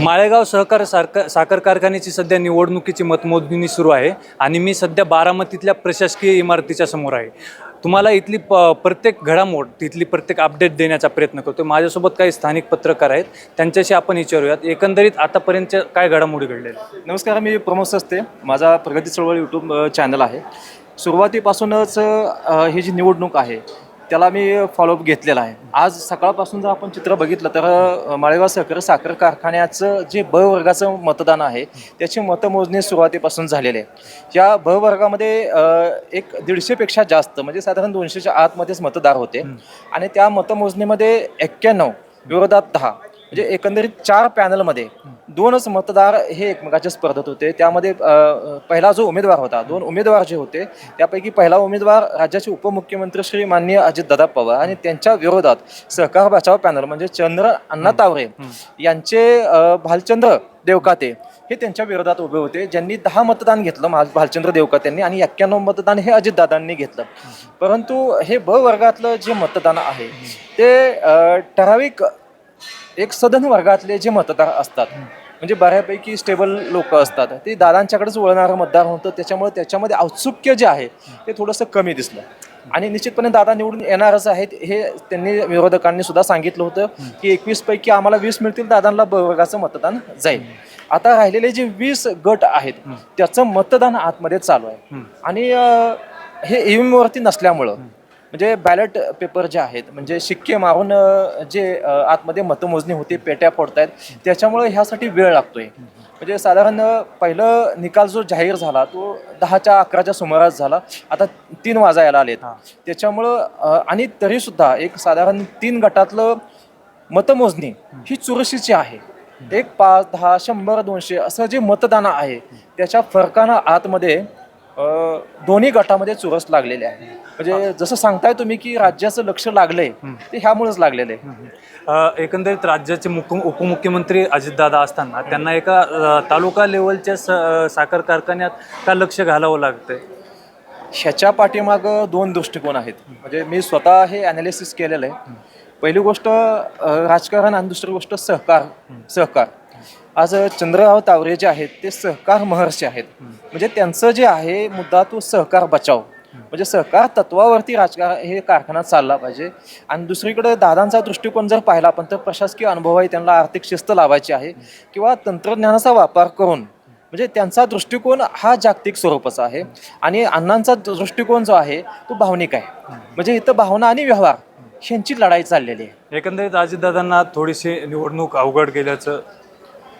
माळेगाव सहकार सारखा साखर कारखान्याची सध्या निवडणुकीची मतमोजणी सुरू आहे आणि मी सध्या बारामतीतल्या प्रशासकीय इमारतीच्या समोर आहे. तुम्हाला इथली प प्रत्येक घडामोड तिथली प्रत्येक अपडेट देण्याचा प्रयत्न करतो माझ्यासोबत काही स्थानिक पत्रकार आहेत. त्यांच्याशी आपण विचारूयात. एकंदरीत आतापर्यंतच्या काय घडामोडी घडलेल्या नमस्कार मी प्रमोद सस्ते. माझा प्रगती चळवळ यूट्यूब चॅनल आहे. सुरुवातीपासूनच ही जी निवडणूक आहे त्याला मी फॉलोअप घेतलेला आहे. आज सकाळपासून जर आपण चित्र बघितलं तर माळेगाव सहकारी साखर कारखान्याचं जे ब वर्गाचं मतदान आहे त्याची मतमोजणी सुरुवातीपासून झालेली आहे. या ब वर्गामध्ये एक दीडशेपेक्षा जास्त म्हणजे साधारण दोनशेच्या आतमध्येच मतदार होते. आणि त्या मतमोजणीमध्ये एक्क्याण्णव विरोधात दहा म्हणजे एकंदरीत चार पॅनलमध्ये दोनच मतदार हे एकमेकाच्या स्पर्धेत होते. त्यामध्ये पहिला जो उमेदवार होता दोन उमेदवार जे होते त्यापैकी पहिला उमेदवार राज्याचे उपमुख्यमंत्री श्री माननीय अजितदादा पवार आणि त्यांच्या विरोधात सहकार बचाव पॅनल म्हणजे चंद्र अण्णा तावरे यांचे भालचंद्र देवकाते हे त्यांच्या विरोधात उभे होते. ज्यांनी दहा मतदान घेतलं मा- भालचंद्र देवकात्यांनी आणि एक्क्याण्णव मतदान हे अजितदादांनी घेतलं. परंतु हे ब वर्गातलं जे मतदान आहे ते ठराविक एक सदन वर्गातले जे मतदार असतात म्हणजे बऱ्यापैकी स्टेबल लोक असतात. ते दादांच्याकडेच वळणारं मतदार होतं. त्याच्यामुळे त्याच्यामध्ये औत्सुक्य जे आहे ते थोडंसं कमी दिसलं. आणि निश्चितपणे दादा निवडून येणारच आहेत हे त्यांनी विरोधकांनी सुद्धा सांगितलं होतं की एकवीस पैकी आम्हाला वीस मिळतील दादांना वर्गाचं मतदान जाईल. आता राहिलेले जे वीस गट आहेत त्याचं मतदान आतमध्ये चालू आहे. आणि हे ईव्हीएम वरती नसल्यामुळं म्हणजे बॅलेट पेपर जे आहेत म्हणजे शिक्के मारून जे आतमध्ये मतमोजणी होते पेट्या फोडतायत त्याच्यामुळे ह्यासाठी वेळ लागतोय. म्हणजे साधारण पहिलं निकाल जो जाहीर झाला तो दहाच्या अकराच्या सुमारास झाला. आता तीन वाजायला आलेत. त्याच्यामुळं आणि तरीसुद्धा एक साधारण तीन गटातलं मतमोजणी ही चुरशीची आहे. एक पाच दहा शंभर दोनशे असं जे मतदान आहे त्याच्या फरकानं आतमध्ये दोन्ही गटामध्ये चुरस लागलेले आहे. म्हणजे जसं सांगताय तुम्ही की राज्याचं लक्ष लागलंय ते ह्यामुळेच लागलेलं आहे. एकंदरीत राज्याचे मुख्य उपमुख्यमंत्री अजितदादा असताना त्यांना एका तालुका लेवलच्या स साखर कारखान्यात का लक्ष घालावं लागतंय? ह्याच्या पाठीमागं दोन दृष्टिकोन आहेत. म्हणजे मी स्वतः हे अनालिसिस केलेलं आहे. पहिली गोष्ट राजकारण आणि दुसरी गोष्ट सहकार सहकार. आज चंद्रराव तावरे जे आहेत ते सहकार महर्षी आहेत. म्हणजे त्यांचं जे आहे मुद्दा तो सहकार बचाव. म्हणजे सहकार तत्वावरती राजकारण हे कारखाना चालला पाहिजे. आणि दुसरीकडे दादांचा दृष्टिकोन जर पाहिला आपण तर प्रशासकीय अनुभव आहे त्यांना आर्थिक शिस्त लावायची आहे किंवा तंत्रज्ञानाचा वापर करून. म्हणजे त्यांचा दृष्टिकोन हा जागतिक स्वरूपाचा आहे. आणि अण्णांचा दृष्टिकोन जो आहे तो भावनिक आहे. म्हणजे इथं भावना आणि व्यवहार ह्यांची लढाई चाललेली आहे. एकंदरीत अजितदादांना थोडीशी निवडणूक अवघड गेल्याचं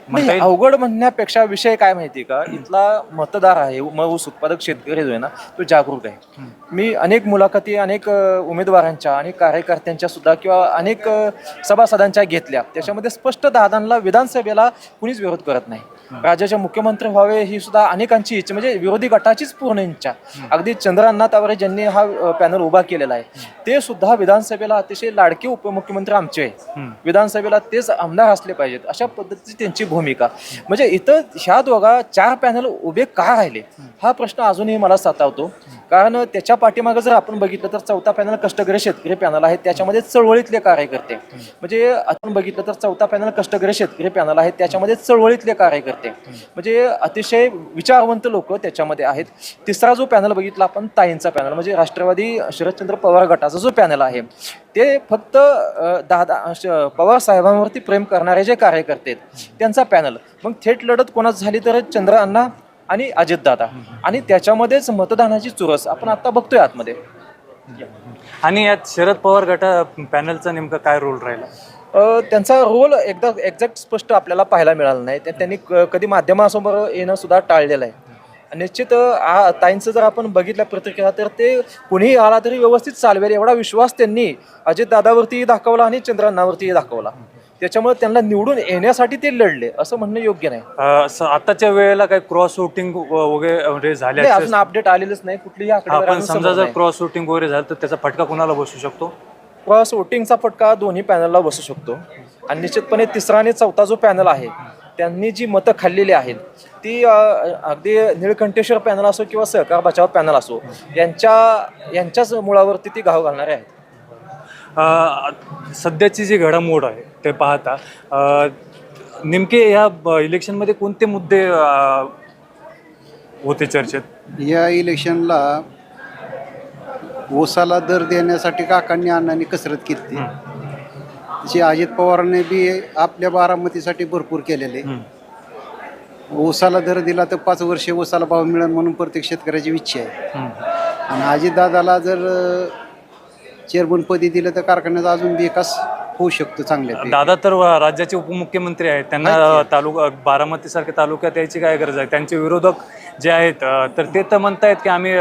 म्हणता नाही येईल? अवघड म्हणण्यापेक्षा विषय काय माहिती का? इथला मतदार आहे म ऊस उत्पादक शेतकरी जो आहे ना तो जागरूक आहे. मी अनेक मुलाखती अनेक अ, उमेदवारांच्या आणि कार्यकर्त्यांच्या सुद्धा किंवा अनेक अ, सभासदांच्या घेतल्या. त्याच्यामध्ये स्पष्ट दादांना विधानसभेला कुणीच विरोध करत नाही. राज्याचे मुख्यमंत्री व्हावे ही सुद्धा अनेकांची इच्छा म्हणजे विरोधी गटाचीच पूर्ण इच्छा अगदी चंद्रअण्णा तावरे ज्यांनी हा पॅनल उभा केलेला आहे ते सुद्धा विधानसभेला अतिशय लाडके उपमुख्यमंत्री आमचे आहे विधानसभेला तेच आमदार असले पाहिजेत अशा पद्धतीची त्यांची भूमिका. म्हणजे इथं ह्या दोघा चार पॅनल उभे का राहिले हा प्रश्न अजूनही मला सतावतो. कारण त्याच्या पाठीमागं जर आपण बघितलं तर चौथा पॅनल कष्टकरी शेतकरी पॅनल आहे त्याच्यामध्ये चळवळीतले कार्यकर्ते. म्हणजे आपण बघितलं तर चौथा पॅनल कष्टकरी शेतकरी पॅनल आहे त्याच्यामध्ये चळवळीतले कार्यकर्ते. म्हणजे अतिशय विचारवंत लोक त्याच्यामध्ये आहेत. तिसरा जो पॅनल बघितला आपण ताईंचा पॅनल म्हणजे राष्ट्रवादी शरदचंद्र पवार गटाचा जो पॅनल आहे ते फक्त दादा श- पवार साहेबांवरती प्रेम करणारे जे कार्यकर्ते आहेत त्यांचा पॅनल मग थेट लढत कोणाच झाली तर चंद्र अण्णा आणि अजितदादा. आणि त्याच्यामध्येच मतदानाची चुरस आपण आता बघतोय आतमध्ये. आणि यात शरद पवार गटा पॅनलचा नेमका काय रोल राहिला? त्यांचा रोल एकदा एक्झॅक्ट स्पष्ट आपल्याला पाहायला मिळाला नाही. त्या- त्यांनी कधी माध्यमासमोर येणं सुद्धा टाळलेलं आहे. निश्चित ताईंचं जर आपण बघितलं प्रतिक्रिया तर ते कुणीही आला तरी व्यवस्थित चालवेल एवढा विश्वास त्यांनी अजित दादावरती दाखवला आणि चंद्रांनावरती दाखवला. त्याच्यामुळे त्यांना निवडून येण्यासाठी ते लढले असं म्हणणं योग्य नाही. आताच्या वेळेला काही क्रॉस वोटिंग वगैरे म्हणजे नाही, झाल्या अजून अपडेट आलेलंच नाही कुठलीही आकडेवारी आपण अजून समजा समोर जर नाही. क्रॉस वोटिंग वगैरे झालं तर त्याचा फटका कुणाला बसू शकतो? क्रॉस वोटिंगचा फटका दोन्ही पॅनलला बसू शकतो. आणि निश्चितपणे तिसरा आणि चौथा जो पॅनल आहे त्यांनी जी मतं खाल्लेली आहेत ती अ, अगदी निळकंठेश्वर पॅनल असो किंवा सहकार बचाव पॅनल असो यांच्या यांच्याच मुळावरती ती घाव घालणारे आहेत. सध्याची जी घडामोड आहे ते पाहता नेमके ह्या ब- इलेक्शनमध्ये कोणते मुद्दे होते चर्चेत? या इलेक्शनला ओसाला दर देण्यासाठी काकांनी अण्णांनी कसरत केली. तशी अजित पवारांनी बी आपल्या बारामतीसाठी भरपूर केलेले. ओसाला दर दिला तर पाच वर्षे ओसाला भाव मिळेल म्हणून प्रत्येक शेतकऱ्याची इच्छा आहे. आणि अजितदादाला जर चेअरमन पदी दिलं तर कारखान्याचा अजून विकास होऊ शकतो चांगल्या दादा तर राज्याचे उपमुख्यमंत्री आहेत. त्यांना तालुका बारामती सारख्या तालुक्यात यायची काय गरज आहे? त्यांचे विरोधक जे आहेत तर ते तर म्हणतायत की आम्ही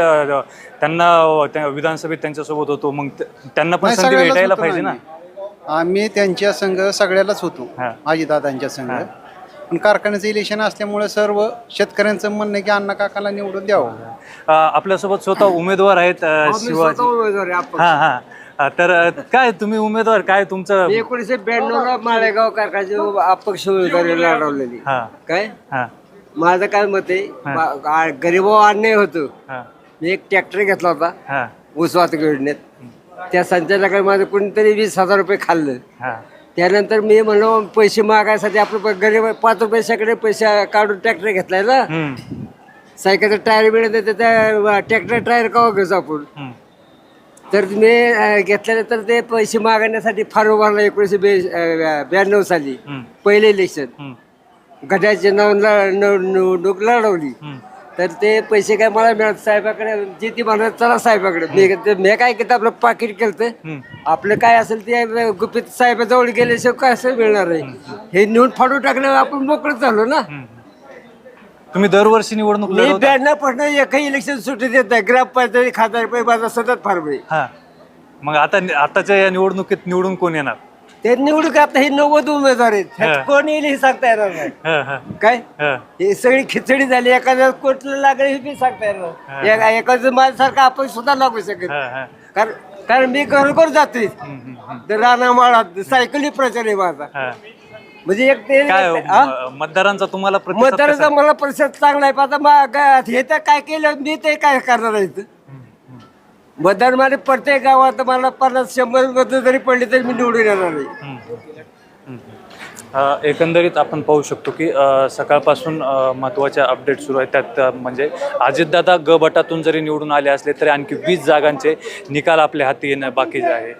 त्यांना विधानसभेत त्यांच्यासोबत होतो. मग त्यांना पण संधी भेटायला पाहिजे ना? आम्ही. त्यांच्या संघ सगळ्यालाच होतो. अजितदादांच्या संघ. पण कारखान्याचं इलेक्शन असल्यामुळे सर्व शेतकऱ्यांचं म्हणणं आहे की अण्णा काकाला निवडून द्यावं. अ, आपल्यासोबत स्वतः उमेदवार आहेत अ, शिवाजी. हा हा. अ, तर अ, काय तुम्ही उमेदवार काय तुमचं? एकोणीसशे ब्याण्णव ला माळेगाव कारखान्याची अपक्ष उमेदवारी लढवलेली. हा. काय? हा. माझं काय मत आहे बा- आ- गरिबावर अन्याय होतो. हा. मी एक ट्रॅक्टर घेतला होता हा. ऊस वाहतूक योजनेत. त्या संचालकाने माझं कोणीतरी वीस हजार रुपये खाल्लं. हा. त्यानंतर मी म्हणलो पैसे मागायसाठी आपलं गरीब पाच रुपयाच्याकडे पैसे काढून ट्रॅक्टर घेतलाय ना. सायकलचं टायर मिळत तर त्या ट्रॅक्टर टायर कवा घेऊ आपण? तर मी घेतल्यानंतर ते पैसे मागण्यासाठी फार उभारला एकोणीसशे बे ब्याण्णव साली. पहिले इलेक्शन गटाचे नाव निवडणूक लढवली. तर ते पैसे काय मला मिळत साहेबाकडे जे ती म्हणत चला साहेबाकडे. मी ते- मी काय केलं आपलं पाकिट केलं. आपलं काय असेल ते गुपित साहेबाजवळ गेल्याशिवाय काय असं मिळणार आहे? हे नेऊन फाडून टाकल्यावर आपण मोकळं झालो ना? तुम्ही दरवर्षी निवडणूक मी लढवता? ब्याण्णवपासून एकही इलेक्शन सुट्टी देत नाही. ग्रामपंचायती खासदार रुपये माझा सतत फार हा. मग आता आताच्या या निवडणुकीत निवडून कोण येणार? ते निवडून आता हे नव्वद उमेदवार आहेत. ह्यात कोण येईल हे सांगता येणार नाही. हा हा. काय? हा. हे सगळी खिचडी झाली एखाद्या कोटला लागले हे बी सांगता येणार एका- एखादं माझ्यासारखं आपण सुद्धा लागू शकत हा हा. कारण कारण मी घरोघर जातोय. तर रानामाळा सायकली प्रचार आहे माझा. हा. म्हणजे एक ते काय हा? म- मतदारांचा तुम्हाला प्रतिसाद मतदाराचा कसा? मला परिषद चांगला आहे. पण आता हे तर काय केलं मी ते काय करणार आहे इथं? मतदान माझे प्रत्येक गावात मला पन्नास शंभर मत जरी पडली तरी मी निवडून येणार नाही. अ, एकंदरीत आपण पाहू शकतो की अ, सकाळपासून अ, महत्त्वाच्या अपडेट सुरू आहेत. त्यात अ, म्हणजे अजितदादा ग गटातून जरी निवडून आले असले तरी आणखी वीस जागांचे निकाल आपल्या हाती येणं बाकीचे आहे.